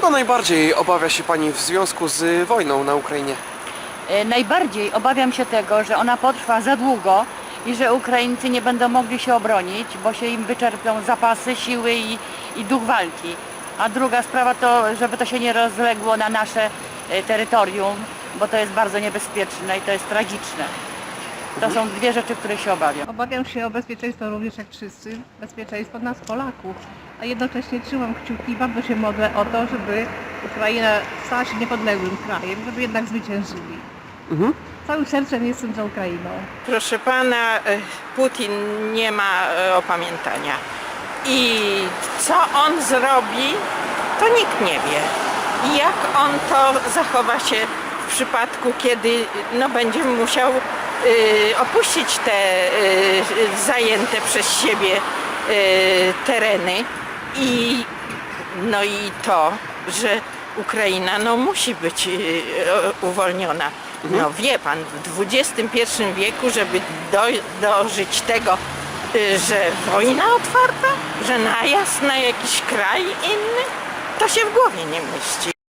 Czego najbardziej obawia się Pani w związku z wojną na Ukrainie? E, Najbardziej obawiam się tego, że ona potrwa za długo i że Ukraińcy nie będą mogli się obronić, bo się im wyczerpią zapasy, siły i, i duch walki. A druga sprawa to, żeby to się nie rozległo na nasze e, terytorium, bo to jest bardzo niebezpieczne i to jest tragiczne. To są dwie rzeczy, których się obawiam. Obawiam się o bezpieczeństwo również jak wszyscy, bezpieczeństwo nas Polaków, a jednocześnie trzymam kciuki i bardzo się modlę o to, żeby Ukraina stała się niepodległym krajem, żeby jednak zwyciężyli. Mhm. Całym sercem jestem za Ukrainą. Proszę pana, e, Putin nie ma e, opamiętania. I co on zrobi, to nikt nie wie. I jak on to zachowa się w przypadku, kiedy no, będzie musiał y, opuścić te y, zajęte przez siebie y, tereny i no i to, że Ukraina no, musi być y, o- uwolniona. No wie pan, w XXI wieku, żeby do, dożyć tego, y, że wojna otwarta, że najazd na jakiś kraj inny, to się w głowie nie mieści.